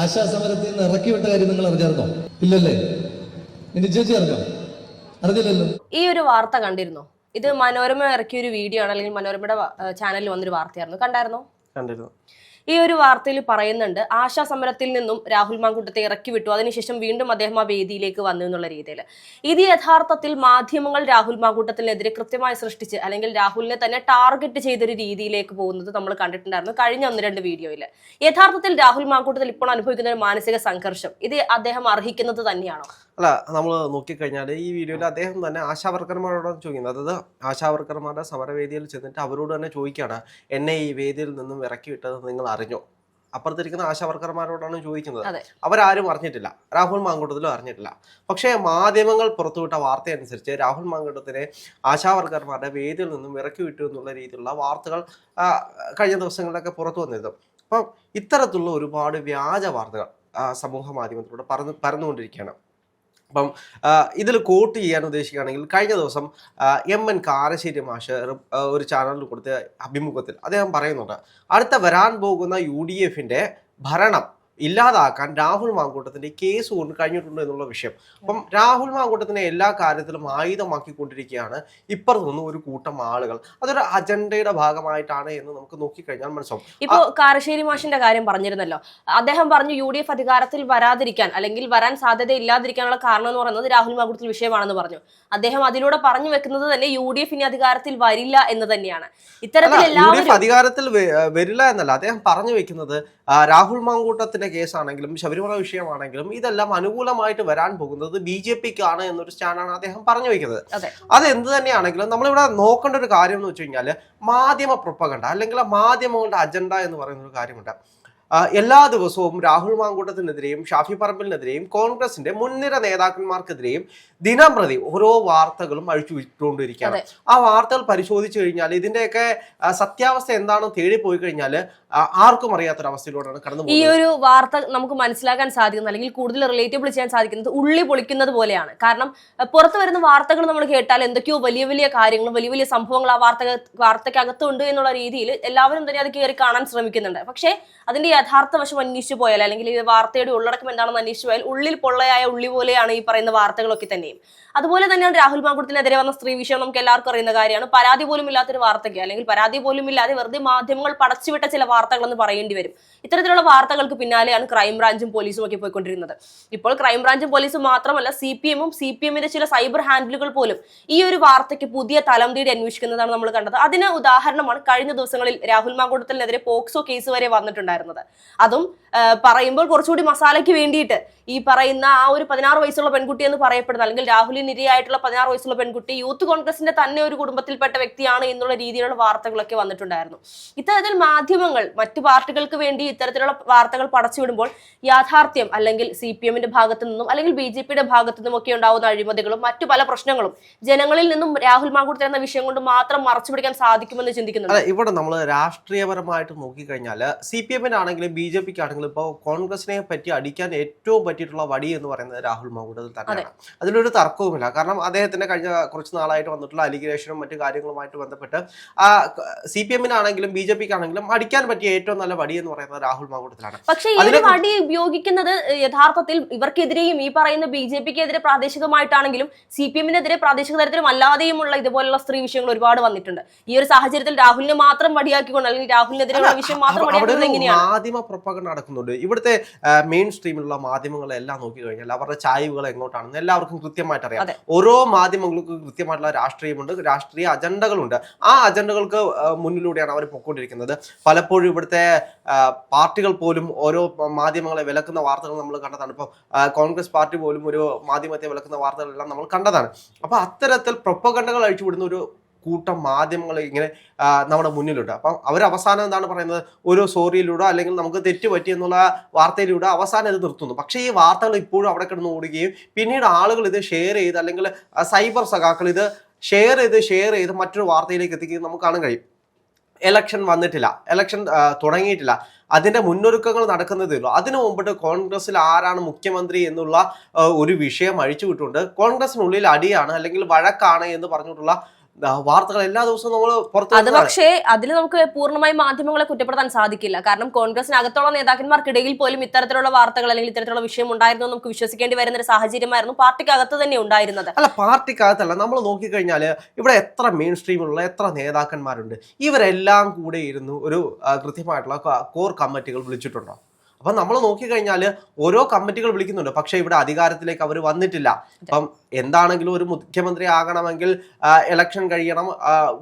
ആശാസമരത്തിൽ നിന്ന് ഇറക്കി വിട്ട കാര്യം നിങ്ങൾ അറിഞ്ഞായിരുന്നോ? ഇല്ലല്ലേ? ഇനി ചേച്ചി അറിഞ്ഞോ? അറിഞ്ഞില്ലല്ലോ. ഈ ഒരു വാർത്ത കണ്ടിരുന്നോ? ഇത് മനോരമ ഇറക്കിയ ഒരു വീഡിയോ ആണ് അല്ലെങ്കിൽ മനോരമയുടെ ചാനലിൽ വന്നൊരു വാർത്തയായിരുന്നു. കണ്ടായിരുന്നോ? കണ്ടിരുന്നു. ഈ ഒരു വാർത്തയിൽ പറയുന്നുണ്ട് ആശാ സമരത്തിൽ നിന്നും രാഹുൽ മാങ്കുട്ടത്തെ ഇറക്കി വിട്ടു. അതിനുശേഷം വീണ്ടും അദ്ദേഹം ആ വേദിയിലേക്ക് വന്നു എന്നുള്ള രീതിയിൽ. ഇത് യഥാർത്ഥത്തിൽ മാധ്യമങ്ങൾ രാഹുൽ മാങ്കൂട്ടത്തിനെതിരെ കൃത്യമായി സൃഷ്ടിച്ച് അല്ലെങ്കിൽ രാഹുലിനെ തന്നെ ടാർഗറ്റ് ചെയ്തൊരു രീതിയിലേക്ക് പോകുന്നത് നമ്മൾ കണ്ടിട്ടുണ്ടായിരുന്നു കഴിഞ്ഞ ഒന്ന് രണ്ട് വീഡിയോയിൽ. യഥാർത്ഥത്തിൽ രാഹുൽ മാങ്കൂട്ടത്തിൽ ഇപ്പോൾ അനുഭവിക്കുന്ന ഒരു മാനസിക സംഘർഷം ഇത് അദ്ദേഹം അർഹിക്കുന്നത് തന്നെയാണോ? അല്ല നമ്മൾ നോക്കിക്കഴിഞ്ഞാൽ ഈ വീഡിയോയിൽ അദ്ദേഹം തന്നെ ആശാവർക്കർമാരോടാണ് ചോദിക്കുന്നത്. അതായത് ആശാവർക്കർമാരുടെ സമരവേദിയിൽ ചെന്നിട്ട് അവരോട് തന്നെ ചോദിക്കുകയാണ് എന്നെ ഈ വേദിയിൽ നിന്നും ഇറക്കി വിട്ടത് നിങ്ങൾ അറിഞ്ഞോ? അപ്പുറത്തിരിക്കുന്ന ആശാവർക്കർമാരോടാണ് ചോദിക്കുന്നത്. അവരാരും അറിഞ്ഞിട്ടില്ല. രാഹുൽ മാങ്കൂട്ടത്തിലും അറിഞ്ഞിട്ടില്ല. പക്ഷേ മാധ്യമങ്ങൾ പുറത്തുവിട്ട വാർത്ത അനുസരിച്ച് രാഹുൽ മാങ്കൂട്ടത്തിനെ ആശാവർക്കർമാരുടെ വേദിയിൽ നിന്നും ഇറക്കി വിട്ടു എന്നുള്ള രീതിയിലുള്ള വാർത്തകൾ കഴിഞ്ഞ ദിവസങ്ങളിലൊക്കെ പുറത്തു വന്നിരുന്നു. അപ്പം ഇത്തരത്തിലുള്ള ഒരുപാട് വ്യാജ വാർത്തകൾ സമൂഹ മാധ്യമത്തിലൂടെ പറന്ന് പരന്നുകൊണ്ടിരിക്കുകയാണ്. അപ്പം ഇതിൽ കോട്ട് ചെയ്യാൻ ഉദ്ദേശിക്കുകയാണെങ്കിൽ കഴിഞ്ഞ ദിവസം എം എൻ കാരശ്ശേരി മാഷ് ഒരു ചാനലിൽ കൊടുത്ത അഭിമുഖത്തിൽ അദ്ദേഹം പറയുന്നുണ്ട് അടുത്ത വരാൻ പോകുന്ന യു ഡി എഫിന്റെ ഭരണം ഇല്ലാതാക്കാൻ രാഹുൽ മാങ്കൂട്ടത്തിന്റെ കേസ് കൊണ്ട് കഴിഞ്ഞിട്ടുണ്ട് എന്നുള്ള വിഷയം. അപ്പം രാഹുൽ മാങ്കൂട്ടത്തിനെ എല്ലാ കാര്യത്തിലും ആയുധമാക്കിക്കൊണ്ടിരിക്കുകയാണ്. ഇപ്പുറത്ത് നിന്ന് ഒരു കൂട്ടം ആളുകൾ. അതൊരു അജണ്ടയുടെ ഭാഗമായിട്ടാണ് എന്ന് നമുക്ക് നോക്കിക്കഴിഞ്ഞാൽ മനസ്സിലാവും. ഇപ്പോ കാരശ്ശേരി മാഷിന്റെ കാര്യം പറഞ്ഞിരുന്നല്ലോ. അദ്ദേഹം പറഞ്ഞു യു ഡി എഫ് അധികാരത്തിൽ വരാതിരിക്കാൻ അല്ലെങ്കിൽ വരാൻ സാധ്യത ഇല്ലാതിരിക്കാനുള്ള കാരണം എന്ന് പറയുന്നത് രാഹുൽ മാങ്കൂട്ടത്തിൽ വിഷയമാണെന്ന് പറഞ്ഞു. അദ്ദേഹം അതിലൂടെ പറഞ്ഞു വെക്കുന്നത് തന്നെ യു ഡി എഫ് ഇനി അധികാരത്തിൽ വരില്ല എന്ന് തന്നെയാണ്. ഇത്തരത്തിൽ എല്ലാവരും അധികാരത്തിൽ വരില്ല എന്നല്ല. അദ്ദേഹം പറഞ്ഞു വെക്കുന്നത് രാഹുൽ മാങ്കൂട്ടത്തിന്റെ കേസാണെങ്കിലും ശബരിമല വിഷയമാണെങ്കിലും ഇതെല്ലാം അനുകൂലമായിട്ട് വരാൻ പോകുന്നത് ബി ജെ പിക്കാണ് എന്നൊരു സ്റ്റാൻഡാണ് അദ്ദേഹം പറഞ്ഞു വെക്കുന്നത് അതെ. അത് എന്ത് തന്നെയാണെങ്കിലും നമ്മളിവിടെ നോക്കേണ്ട ഒരു കാര്യം എന്ന് വെച്ച് കഴിഞ്ഞാൽ മാധ്യമ പ്രൊപ്പകണ്ട അല്ലെങ്കിൽ മാധ്യമങ്ങളുടെ അജണ്ട എന്ന് പറയുന്ന ഒരു കാര്യമുണ്ട് എല്ലാ ദിവസവും രാഹുൽ മാങ്കൂട്ടത്തിനെതിരെയും ഷാഫി പറമ്പിലിനെതിരെയും കോൺഗ്രസിന്റെ മുൻനിര നേതാക്കന്മാർക്കെതിരെയും ദിനംപ്രതി ഓരോ വാർത്തകളും അഴിച്ചു വിട്ടുകൊണ്ടിരിക്കുകയാണ്. ആ വാർത്തകൾ പരിശോധിച്ചു കഴിഞ്ഞാൽ ഇതിന്റെയൊക്കെ സത്യാവസ്ഥ എന്താണെന്ന് തേടി പോയി കഴിഞ്ഞാൽ ആർക്കും അറിയാത്തൊരവസ്ഥയിലൂടെയാണ് കടന്നു ഈ ഒരു വാർത്ത നമുക്ക് മനസ്സിലാക്കാൻ സാധിക്കുന്നത് അല്ലെങ്കിൽ കൂടുതൽ റിലേറ്റബിൾ ചെയ്യാൻ സാധിക്കുന്നത് ഉള്ളി പൊളിക്കുന്നത് പോലെയാണ്. കാരണം പുറത്തു വരുന്ന വാർത്തകൾ നമ്മൾ കേട്ടാൽ എന്തൊക്കെയോ വലിയ വലിയ കാര്യങ്ങൾ വലിയ വലിയ സംഭവങ്ങൾ ആ വാർത്ത വാർത്തക്കകത്തുണ്ട് എന്നുള്ള രീതിയിൽ എല്ലാവരും തന്നെ അത് കയറി കാണാൻ ശ്രമിക്കുന്നുണ്ട്. പക്ഷേ അതിന്റെ യഥാർത്ഥ വശം അന്വേഷിച്ചു പോയാൽ അല്ലെങ്കിൽ ഈ വാർത്തയുടെ ഉള്ളടക്കം എന്താണെന്ന് അന്വേഷിച്ചു പോയാൽ ഉള്ളിൽ പൊള്ളയായ ഉള്ളി പോലെയാണ് ഈ പറയുന്ന വാർത്തകളൊക്കെ തന്നെയും. അതുപോലെ തന്നെയാണ് രാഹുൽ മാങ്കുടത്തിനെതിരെ വന്ന സ്ത്രീ വിഷയം നമുക്ക് എല്ലാവർക്കും അറിയുന്ന കാര്യമാണ്. പരാതി പോലും ഇല്ലാത്തൊരു വാർത്തയ്ക്ക് അല്ലെങ്കിൽ പരാതി പോലും ഇല്ലാതെ വെറുതെ മാധ്യമങ്ങൾ പടച്ചുവിട്ട ചില വാർത്തകളെന്ന് പറയേണ്ടി വരും. ഇത്തരത്തിലുള്ള വാർത്തകൾക്ക് പിന്നാലെയാണ് ക്രൈംബ്രാഞ്ചും പോലീസും ഒക്കെ പോയിക്കൊണ്ടിരുന്നത്. ഇപ്പോൾ ക്രൈംബ്രാഞ്ചും പോലീസും മാത്രമല്ല സി പി എമ്മും സി പി എമ്മിന്റെ ചില സൈബർ ഹാൻഡിലുകൾ പോലും ഈ ഒരു വാർത്തയ്ക്ക് പുതിയ തലം തീടി അന്വേഷിക്കുന്നതാണ് നമ്മൾ കണ്ടത്. അതിന് ഉദാഹരണമാണ് കഴിഞ്ഞ ദിവസങ്ങളിൽ രാഹുൽ മാങ്കൂട്ടത്തിനെതിരെ പോക്സോ കേസ് വരെ വന്നിട്ടുണ്ടായിരുന്നത്. അതും പറയുമ്പോൾ കുറച്ചുകൂടി മസാലയ്ക്ക് വേണ്ടിയിട്ട് ഈ പറയുന്ന ആ ഒരു പതിനാറ് വയസ്സുള്ള പെൺകുട്ടി എന്ന് പറയപ്പെടുന്ന അല്ലെങ്കിൽ രാഹുലിന് ഇരയായിട്ടുള്ള പതിനാറ് വയസ്സുള്ള പെൺകുട്ടി യൂത്ത് കോൺഗ്രസിന്റെ തന്നെ ഒരു കുടുംബത്തിൽപ്പെട്ട വ്യക്തിയാണ് എന്നുള്ള രീതിയിലുള്ള വാർത്തകളൊക്കെ വന്നിട്ടുണ്ടായിരുന്നു. ഇത്തരത്തിൽ മാധ്യമങ്ങൾ മറ്റു പാർട്ടികൾക്ക് വേണ്ടി ഇത്തരത്തിലുള്ള വാർത്തകൾ പടച്ചുവിടുമ്പോൾ യാഥാർത്ഥ്യം അല്ലെങ്കിൽ സി പി എമ്മിന്റെ ഭാഗത്തു നിന്നും അല്ലെങ്കിൽ ബി ജെ പിയുടെ ഭാഗത്തു നിന്നും ഒക്കെ ഉണ്ടാവുന്ന അഴിമതികളും മറ്റു പല പ്രശ്നങ്ങളും ജനങ്ങളിൽ നിന്നും രാഹുൽ മാങ്കൂട്ടർ എന്ന വിഷയം കൊണ്ട് മാത്രം മറച്ചു പിടിക്കാൻ സാധിക്കുമെന്ന് ചിന്തിക്കുന്നുണ്ട്. അല്ല ഇവിടെ നമ്മൾ രാഷ്ട്രീയപരമായിട്ട് നോക്കിക്കഴിഞ്ഞാൽ സി പി എമ്മിനാണെങ്കിലും ബി ജെ പിക്ക് ആണെങ്കിലും ഇപ്പോൾ കോൺഗ്രസിനെ പറ്റി അടിക്കാൻ ഏറ്റവും പറ്റിയിട്ടുള്ള വടി എന്ന് പറയുന്നത് രാഹുൽ മാങ്കൂട്ടത്തിൽ തന്നെയാണ്. അതിലൊരു തർക്കവുമില്ല. കാരണം അദ്ദേഹത്തിന്റെ കഴിഞ്ഞ കുറച്ച് നാളായിട്ട് വന്നിട്ടുള്ള അലിഗേഷനും മറ്റു കാര്യങ്ങളുമായിട്ട് ബന്ധപ്പെട്ട് ആ സി പി എമ്മിനാണെങ്കിലും ബി ജെ പിക്ക് ആണെങ്കിലും അടിക്കാൻ പറ്റിയ ഏറ്റവും നല്ല വടി എന്ന് പറയുന്നത് രാഹുൽ മാങ്കൂട്ടത്തിലാണ്. പക്ഷേ ഈ വടി ഉപയോഗിക്കുന്നത് യഥാർത്ഥത്തിൽ ഇവർക്കെതിരെയും ഈ പറയുന്ന ബി ജെ പിക്ക് എതിരെ പ്രാദേശികമായിട്ടാണെങ്കിലും സി പി എമ്മിനെതിരെ പ്രാദേശിക തരത്തിലും അല്ലാതെയുമുള്ള ഇതുപോലുള്ള സ്ത്രീ വിഷയങ്ങൾ ഒരുപാട് വന്നിട്ടുണ്ട്. ഈ ഒരു സാഹചര്യത്തിൽ രാഹുലിനെ മാത്രം വടിയാക്കിക്കൊണ്ട് അല്ലെങ്കിൽ രാഹുലിനെതിരെയുള്ള വിഷയം മാത്രം മാധ്യമ പ്രൊപ്പകൺ നടക്കുന്നുണ്ട്. ഇവിടുത്തെ മെയിൻ സ്ട്രീമിലുള്ള മാധ്യമങ്ങളെല്ലാം നോക്കി കഴിഞ്ഞാൽ അവരുടെ ചായ്വുകൾ എങ്ങോട്ടാണെന്ന് എല്ലാവർക്കും കൃത്യമായിട്ട് അറിയാം. ഓരോ മാധ്യമങ്ങൾക്കും കൃത്യമായിട്ടുള്ള രാഷ്ട്രീയമുണ്ട് രാഷ്ട്രീയ അജണ്ടകളുണ്ട്. ആ അജണ്ടകൾക്ക് മുന്നിലൂടെയാണ് അവർ പൊക്കോണ്ടിരിക്കുന്നത് പലപ്പോഴും ഇവിടുത്തെ പാർട്ടികൾ പോലും ഓരോ മാധ്യമങ്ങളെ വിലക്കുന്ന വാർത്തകൾ നമ്മൾ കണ്ടതാണ്. ഇപ്പോൾ കോൺഗ്രസ് പാർട്ടി പോലും ഒരു മാധ്യമത്തെ വിലക്കുന്ന വാർത്തകളെല്ലാം നമ്മൾ കണ്ടതാണ്. അപ്പോൾ അത്തരത്തിൽ പ്രൊപ്പകണ്ടകൾ അഴിച്ചുവിടുന്ന ഒരു കൂട്ടം മാധ്യമങ്ങൾ ഇങ്ങനെ നമ്മുടെ മുന്നിലുണ്ട് അപ്പം അവർ അവസാനം എന്താണ് പറയുന്നത്? ഒരു സോറിയിലൂടെ അല്ലെങ്കിൽ നമുക്ക് തെറ്റ് പറ്റി എന്നുള്ള വാർത്തയിലൂടെ അവസാനം ഇത് നിർത്തുന്നു. പക്ഷേ ഈ വാർത്തകൾ ഇപ്പോഴും അവിടെ കിടന്ന് ഓടുകയും പിന്നീട് ആളുകൾ ഇത് ഷെയർ ചെയ്ത് അല്ലെങ്കിൽ സൈബർ സഖാക്കൾ ഇത് ഷെയർ ചെയ്ത് ഷെയർ ചെയ്ത് മറ്റൊരു വാർത്തയിലേക്ക് എത്തിക്കുകയും നമുക്ക് കാണാൻ കഴിയും. എലക്ഷൻ വന്നിട്ടില്ല. എലക്ഷൻ തുടങ്ങിയിട്ടില്ല. അതിന്റെ മുന്നൊരുക്കങ്ങൾ നടക്കുന്നതേ ഉള്ളൂ. അതിനു മുമ്പിട്ട് കോൺഗ്രസ്സിൽ ആരാണ് മുഖ്യമന്ത്രി എന്നുള്ള ഒരു വിഷയം അഴിച്ചു വിട്ടുണ്ട്. കോൺഗ്രസിനുള്ളിൽ അടിയാണ് അല്ലെങ്കിൽ വഴക്കാണ് എന്ന് പറഞ്ഞിട്ടുള്ള വാർത്തകൾ എല്ലാ ദിവസവും നമ്മൾ പുറത്തു അത്. പക്ഷേ അതിൽ നമുക്ക് പൂർണമായും മാധ്യമങ്ങളെ കുറ്റപ്പെടുത്താൻ സാധിക്കില്ല. കാരണം കോൺഗ്രസിനകത്തുള്ള നേതാക്കന്മാർക്കിടയിൽ പോലും ഇത്തരത്തിലുള്ള വാർത്തകൾ അല്ലെങ്കിൽ ഇത്തരത്തിലുള്ള വിഷയം ഉണ്ടായിരുന്നു നമുക്ക് വിശ്വസിക്കേണ്ടി വരുന്ന ഒരു സാഹചര്യമായിരുന്നു പാർട്ടിക്കകത്ത് തന്നെ ഉണ്ടായിരുന്നത്. അല്ല പാർട്ടിക്കകത്തല്ല. നമ്മൾ നോക്കിക്കഴിഞ്ഞാൽ ഇവിടെ എത്ര മെയിൻ സ്ട്രീമുള്ള എത്ര നേതാക്കന്മാരുണ്ട്? ഇവരെല്ലാം കൂടെ ഇരുന്നു ഒരു കൃത്യമായിട്ടുള്ള കോർ കമ്മിറ്റികൾ വിളിച്ചിട്ടുണ്ടോ? അപ്പം നമ്മൾ നോക്കിക്കഴിഞ്ഞാൽ ഓരോ കമ്മിറ്റികൾ വിളിക്കുന്നുണ്ട്. പക്ഷേ ഇവിടെ അധികാരത്തിലേക്ക് അവർ വന്നിട്ടില്ല. അപ്പം എന്താണെങ്കിലും ഒരു മുഖ്യമന്ത്രി ആകണമെങ്കിൽ ഇലക്ഷൻ കഴിയണം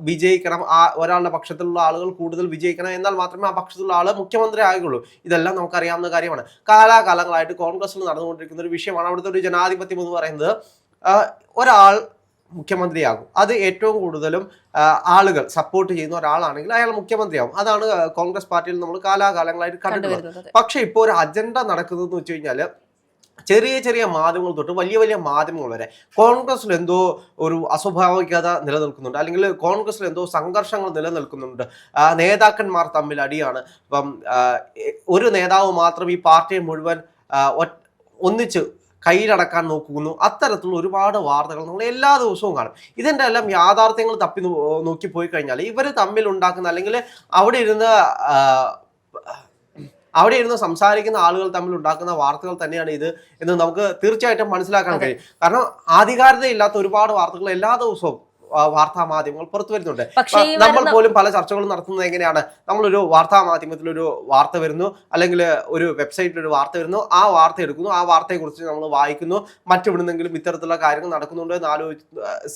വിജയിക്കണം ആ ഒരാളുടെ പക്ഷത്തിലുള്ള ആളുകൾ കൂടുതൽ വിജയിക്കണം എന്നാൽ മാത്രമേ ആ പക്ഷത്തിലുള്ള ആൾ മുഖ്യമന്ത്രി ആകുള്ളൂ. ഇതെല്ലാം നമുക്കറിയാവുന്ന കാര്യമാണ്. കാലാകാലങ്ങളായിട്ട് കോൺഗ്രസിൽ നടന്നുകൊണ്ടിരിക്കുന്ന ഒരു വിഷയമാണ് അവിടുത്തെ ഒരു ജനാധിപത്യം എന്ന് പറയുന്നത്. ഒരാൾ മുഖ്യമന്ത്രിയാകും. അത് ഏറ്റവും കൂടുതലും ആളുകൾ സപ്പോർട്ട് ചെയ്യുന്ന ഒരാളാണെങ്കിൽ അയാൾ മുഖ്യമന്ത്രിയാവും അതാണ് കോൺഗ്രസ് പാർട്ടിയിൽ നമ്മൾ കാലാകാലങ്ങളായിട്ട് കണ്ടിട്ടുള്ളത് പക്ഷെ ഇപ്പോൾ ഒരു അജണ്ട നടക്കുന്നതെന്ന് വെച്ച് കഴിഞ്ഞാൽ ചെറിയ ചെറിയ മാധ്യമങ്ങൾ തൊട്ട് വലിയ വലിയ മാധ്യമങ്ങൾ വരെ കോൺഗ്രസിൽ എന്തോ ഒരു അസ്വാഭാവികത നിലനിൽക്കുന്നുണ്ട്. അല്ലെങ്കിൽ കോൺഗ്രസിൽ എന്തോ സംഘർഷങ്ങൾ നിലനിൽക്കുന്നുണ്ട്. നേതാക്കന്മാർ തമ്മിൽ അടിയാണ്. ഇപ്പം ഒരു നേതാവ് മാത്രം ഈ പാർട്ടിയെ മുഴുവൻ ഒന്നിച്ച് കയ്യിലടക്കാൻ നോക്കുന്നു. അത്തരത്തിലുള്ള ഒരുപാട് വാർത്തകൾ നമ്മൾ എല്ലാ ദിവസവും കാണും. ഇതിന്റെ എല്ലാം യാഥാർത്ഥ്യങ്ങൾ തപ്പി നോക്കി പോയി കഴിഞ്ഞാൽ ഇവർ തമ്മിൽ ഉണ്ടാക്കുന്ന അല്ലെങ്കിൽ അവിടെ ഇരുന്ന് അവിടെ ഇരുന്ന് സംസാരിക്കുന്ന ആളുകൾ തമ്മിൽ ഉണ്ടാക്കുന്ന വാർത്തകൾ തന്നെയാണ് ഇത് എന്ന് നമുക്ക് തീർച്ചയായിട്ടും മനസ്സിലാക്കാൻ. കഴിയും. കാരണം ആധികാരികതയില്ലാത്ത ഒരുപാട് വാർത്തകൾ എല്ലാ ദിവസവും വാർത്താ മാധ്യമങ്ങൾ പുറത്തു വരുന്നുണ്ട്. നമ്മൾ പോലും പല ചർച്ചകളും നടത്തുന്നത് എങ്ങനെയാണ്? നമ്മളൊരു വാർത്താ മാധ്യമത്തിൽ ഒരു വാർത്ത വരുന്നു അല്ലെങ്കിൽ ഒരു വെബ്സൈറ്റിൽ ഒരു വാർത്ത വരുന്നു ആ വാർത്ത എടുക്കുന്നു ആ വാർത്തയെ കുറിച്ച് നമ്മൾ വായിക്കുന്നു മറ്റെവിടുന്നെങ്കിലും ഇത്തരത്തിലുള്ള കാര്യങ്ങൾ നടക്കുന്നുണ്ടോ എന്ന് ആലോചിച്ച്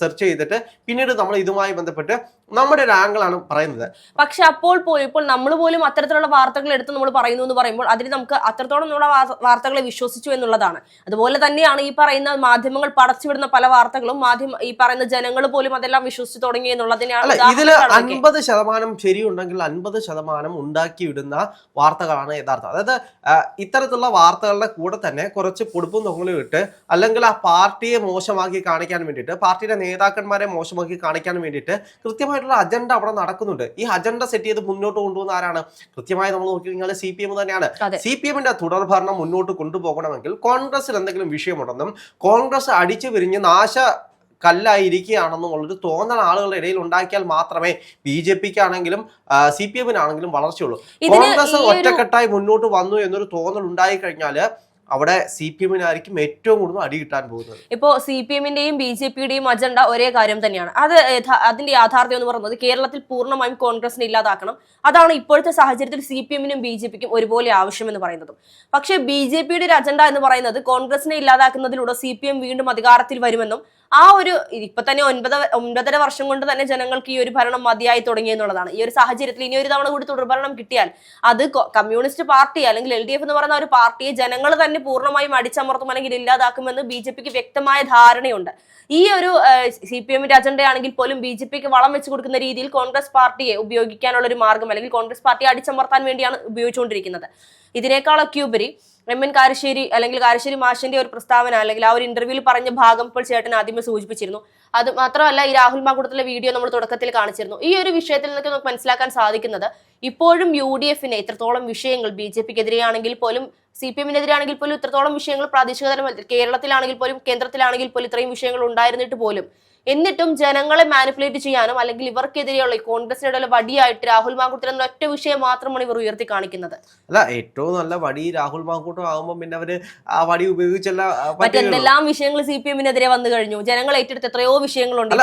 സെർച്ച് ചെയ്തിട്ട് പിന്നീട് നമ്മൾ ഇതുമായി ബന്ധപ്പെട്ട് നമ്മുടെ ഒരു ആംഗിളാണ് പറയുന്നത്. പക്ഷെ അപ്പോൾ പോലും ഇപ്പോൾ നമ്മൾ പോലും അത്തരത്തിലുള്ള വാർത്തകൾ എടുത്ത് നമ്മൾ പറയുന്നു എന്ന് പറയുമ്പോൾ അതിന് നമുക്ക് അത്രത്തോളം നമ്മുടെ വാർത്തകളെ വിശ്വസിച്ചു എന്നുള്ളതാണ്. അതുപോലെ തന്നെയാണ് ഈ പറയുന്ന മാധ്യമങ്ങൾ പടച്ചുവിടുന്ന പല വാർത്തകളും മാധ്യമ ഈ പറയുന്ന ജനങ്ങൾ പോലും അതെല്ലാം വിശ്വസിച്ചു തുടങ്ങി എന്നുള്ളതിനാണ് ഇതിൽ ഇതിൽ. അൻപത് ശതമാനം ശരിയുണ്ടെങ്കിൽ അൻപത് ശതമാനം ഉണ്ടാക്കി വിടുന്ന വാർത്തകളാണ് യഥാർത്ഥം. അതായത് ഇത്തരത്തിലുള്ള വാർത്തകളുടെ കൂടെ തന്നെ കുറച്ച് പൊടുപ്പും തൊങ്ങലും ഇട്ട് അല്ലെങ്കിൽ ആ പാർട്ടിയെ മോശമാക്കി കാണിക്കാൻ വേണ്ടിയിട്ട് പാർട്ടിയുടെ നേതാക്കന്മാരെ മോശമാക്കി കാണിക്കാൻ വേണ്ടിയിട്ട് കൃത്യമായിട്ടുള്ള അജണ്ട അവിടെ നടക്കുന്നുണ്ട്. ഈ അജണ്ട സെറ്റ് ചെയ്ത് മുന്നോട്ട് കൊണ്ടുപോകുന്ന ആരാണ്? കൃത്യമായി നമ്മൾ നോക്കിക്കഴിഞ്ഞാൽ സി പി എം തന്നെയാണ്. സി പി എമ്മിന്റെ തുടർഭരണം മുന്നോട്ട് കൊണ്ടുപോകണമെങ്കിൽ കോൺഗ്രസിൽ എന്തെങ്കിലും വിഷയമുണ്ടെന്നും കോൺഗ്രസ് അടിച്ചു പിരിഞ്ഞ് നാശ കല്ലായിരിക്കുകയാണെന്നുള്ളൊരു തോന്നൽ ആളുകളുടെ ഇടയിൽ ഉണ്ടാക്കിയാൽ മാത്രമേ ബി ജെ പിക്ക് ആണെങ്കിലും സി പി എമ്മിനാണെങ്കിലും വളർച്ചയുള്ളൂ. കോൺഗ്രസ് ഒറ്റക്കെട്ടായി മുന്നോട്ട് വന്നു എന്നൊരു തോന്നൽ ഉണ്ടായി കഴിഞ്ഞാൽ അവിടെ സി പി എമ്മിനായിരിക്കും ഏറ്റവും കൂടുതൽ അടി കിട്ടാൻ പോകുന്നത്. ഇപ്പോ സി പി എമ്മിന്റെയും ബി ജെ പിയുടെയും അജണ്ട ഒരേ കാര്യം തന്നെയാണ്. അത് അതിന്റെ യാഥാർത്ഥ്യം എന്ന് പറയുന്നത് കേരളത്തിൽ പൂർണമായും കോൺഗ്രസിനെ ഇല്ലാതാക്കണം. അതാണ് ഇപ്പോഴത്തെ സാഹചര്യത്തിൽ സി പി എമ്മിനും ബി ജെ പിക്കും ഒരുപോലെ ആവശ്യമെന്ന് പറയുന്നത്. പക്ഷേ ബി ജെ പിയുടെ ഒരു അജണ്ട എന്ന് പറയുന്നത് കോൺഗ്രസിനെ ഇല്ലാതാക്കുന്നതിലൂടെ സി പി എം വീണ്ടും അധികാരത്തിൽ വരുമെന്നും ആ ഒരു ഇപ്പൊ തന്നെ ഒൻപത് ഒൻപതര വർഷം കൊണ്ട് തന്നെ ജനങ്ങൾക്ക് ഈ ഒരു ഭരണം മതിയായി തുടങ്ങി എന്നുള്ളതാണ്. ഈ ഒരു സാഹചര്യത്തിൽ ഇനി ഒരു തവണ കൂടി തുടർഭരണം കിട്ടിയാൽ അത് കമ്മ്യൂണിസ്റ്റ് പാർട്ടി അല്ലെങ്കിൽ എൽ ഡി എഫ് എന്ന് പറയുന്ന ഒരു പാർട്ടിയെ ജനങ്ങൾ തന്നെ പൂർണമായും അടിച്ചമർത്തും അല്ലെങ്കിൽ ഇല്ലാതാക്കുമെന്ന് ബി ജെ പിക്ക് വ്യക്തമായ ധാരണയുണ്ട്. ഈ ഒരു സി പി എമ്മിന്റെ അജണ്ടയാണെങ്കിൽ പോലും ബി ജെ പിക്ക് വളം വെച്ച് കൊടുക്കുന്ന രീതിയിൽ കോൺഗ്രസ് പാർട്ടിയെ ഉപയോഗിക്കാനുള്ള ഒരു മാർഗം അല്ലെങ്കിൽ കോൺഗ്രസ് പാർട്ടിയെ അടിച്ചമർത്താൻ വേണ്ടിയാണ് ഉപയോഗിച്ചുകൊണ്ടിരിക്കുന്നത്. ഇതിനേക്കാളൊക്കെ ഉപരി എം എൻ കാരശ്ശേരി അല്ലെങ്കിൽ കാരശ്ശേരി മാഷിന്റെ ഒരു പ്രസ്താവന അല്ലെങ്കിൽ ആ ഒരു ഇന്റർവ്യൂവിൽ പറഞ്ഞ ഭാഗം ഇപ്പോൾ ചേട്ടൻ ആദ്യമേ സൂചിപ്പിച്ചിരുന്നു. അത് മാത്രമല്ല ഈ രാഹുൽ മാങ്കുടത്തിലെ വീഡിയോ നമ്മൾ തുടക്കത്തിൽ കാണിച്ചിരുന്നു. ഈ ഒരു വിഷയത്തിൽ നിന്നൊക്കെ നമുക്ക് മനസ്സിലാക്കാൻ സാധിക്കുന്നത് ഇപ്പോഴും യു ഡി എഫിനെ ഇത്രത്തോളം വിഷയങ്ങൾ ബി ജെ പിക്ക് എതിരെയാണെങ്കിൽ പോലും സി പി എമ്മിനെതിരാണെങ്കിൽ പോലും ഇത്രത്തോളം വിഷയങ്ങൾ പ്രാദേശിക തലത്തിൽ കേരളത്തിലാണെങ്കിൽ പോലും കേന്ദ്രത്തിലാണെങ്കിൽ പോലും ഇത്രയും വിഷയങ്ങൾ ഉണ്ടായിരുന്നിട്ട് പോലും എന്നിട്ടും ജനങ്ങളെ മാനിപ്പുലേറ്റ് ചെയ്യാനും അല്ലെങ്കിൽ ഇവർക്കെതിരെയുള്ള ഈ കോൺഗ്രസിനിടയിലെ വടിയായിട്ട് രാഹുൽ മാങ്കൂട്ടത്തിൽ എന്ന ഒറ്റ വിഷയം മാത്രമാണ് ഇവർ ഉയർത്തി കാണിക്കുന്നത്. അല്ല ഏറ്റവും നല്ല വടി രാഹുൽ മാങ്കൂട്ടം ആകുമ്പോൾ പിന്നെ അവർ ആ വടി ഉപയോഗിച്ചല്ല മറ്റെന്തെല്ലാം വിഷയങ്ങൾ സി പി എമ്മിനെതിരെ വന്നു കഴിഞ്ഞു. ജനങ്ങൾ ഏറ്റെടുത്ത എത്രയോ വിഷയങ്ങളുണ്ട്.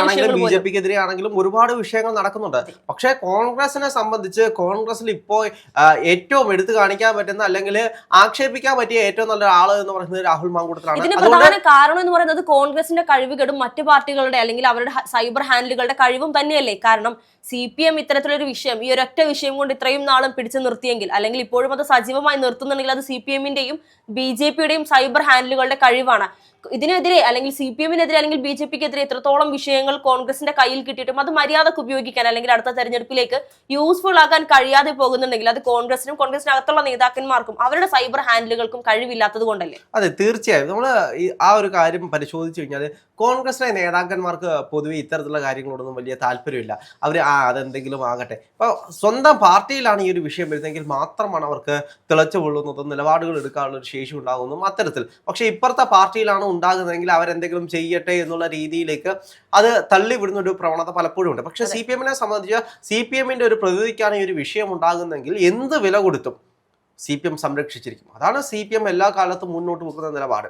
ആണെങ്കിലും ബി ജെ പിക്ക് പിക്കെതിരെ ആണെങ്കിലും ഒരുപാട് വിഷയങ്ങൾ നടക്കുന്നുണ്ട്. പക്ഷേ കോൺഗ്രസിനെ സംബന്ധിച്ച് കോൺഗ്രസിൽ ഇപ്പോൾ ഏറ്റവും എടുത്തു കാണിക്കാൻ പറ്റുന്ന അല്ലെങ്കിൽ ആക്ഷേപിക്കാൻ പറ്റിയ ഏറ്റവും നല്ല ആൾ എന്ന് പറയുന്നത് രാഹുൽ മാങ്കൂട്ടത്തിലാണ്. ഇതിന് പ്രധാന കാരണം എന്ന് പറയുന്നത് കോൺഗ്രസിന്റെ കഴിവുകളും മറ്റു പാർട്ടികളുടെ അല്ലെങ്കിൽ അവരുടെ സൈബർ ഹാൻഡിലുകളുടെ കഴിവും തന്നെയല്ലേ? കാരണം സി പി എം ഇത്തരത്തിലൊരു വിഷയം ഈ ഒരൊറ്റ വിഷയം കൊണ്ട് ഇത്രയും നാളും പിടിച്ചു നിർത്തിയെങ്കിൽ അല്ലെങ്കിൽ ഇപ്പോഴും അത് സജീവമായി നിർത്തുന്നുണ്ടെങ്കിൽ അത് സി പി എമ്മിന്റെയും ബി ജെ പിയുടെയും സൈബർ ഹാൻഡിലുകളുടെ കഴിവാണ്. ഇതിനെതിരെ അല്ലെങ്കിൽ സി പി എമ്മിനെതിരെ അല്ലെങ്കിൽ ബി ജെ പിക്കെതിരെ എത്രത്തോളം വിഷയങ്ങൾ കോൺഗ്രസിന്റെ കയ്യിൽ കിട്ടിയിട്ടും അത് മര്യാദയ്ക്ക് ഉപയോഗിക്കാൻ അല്ലെങ്കിൽ അടുത്ത തെരഞ്ഞെടുപ്പിലേക്ക് യൂസ്ഫുൾ ആകാൻ കഴിയാതെ പോകുന്നുണ്ടെങ്കിൽ അത് കോൺഗ്രസിനും കോൺഗ്രസിനകത്തുള്ള നേതാക്കന്മാർക്കും അവരുടെ സൈബർ ഹാൻഡിലുകൾക്കും കഴിവില്ലാത്തത് കൊണ്ടല്ലേ? അതെ തീർച്ചയായും. നമ്മൾ ആ ഒരു കാര്യം പരിശോധിച്ചു കഴിഞ്ഞാൽ കോൺഗ്രസിലെ നേതാക്കന്മാർക്ക് പൊതുവെ ഇത്തരത്തിലുള്ള കാര്യങ്ങളോടൊന്നും വലിയ താല്പര്യമില്ല. അവർ ആ അതെന്തെങ്കിലും ആകട്ടെ. ഇപ്പോൾ സ്വന്തം പാർട്ടിയിലാണ് ഈ ഒരു വിഷയം വരുന്നതെങ്കിൽ മാത്രമാണ് അവർക്ക് തിളച്ചു കൊള്ളുന്നതും നിലപാടുകൾ എടുക്കാനുള്ള ഒരു ശേഷി ഉണ്ടാകുന്നതും അത്തരത്തിൽ. പക്ഷേ ഇപ്പുറത്തെ പാർട്ടിയിലാണ് ഉണ്ടാകുന്നതെങ്കിൽ അവരെന്തെങ്കിലും ചെയ്യട്ടെ എന്നുള്ള രീതിയിലേക്ക് അത് തള്ളിവിടുന്ന ഒരു പ്രവണത പലപ്പോഴും ഉണ്ട്. പക്ഷെ സി പി എമ്മിനെ സംബന്ധിച്ച് സി പി എമ്മിന്റെ ഒരു പ്രതിനിധിക്കാണ് ഈ ഒരു വിഷയം ഉണ്ടാകുന്നെങ്കിൽ എന്ത് വില കൊടുത്തും സി പി എം സംരക്ഷിച്ചിരിക്കും. അതാണ് സി പി എം എല്ലാ കാലത്തും മുന്നോട്ട് വെക്കുന്ന നിലപാട്.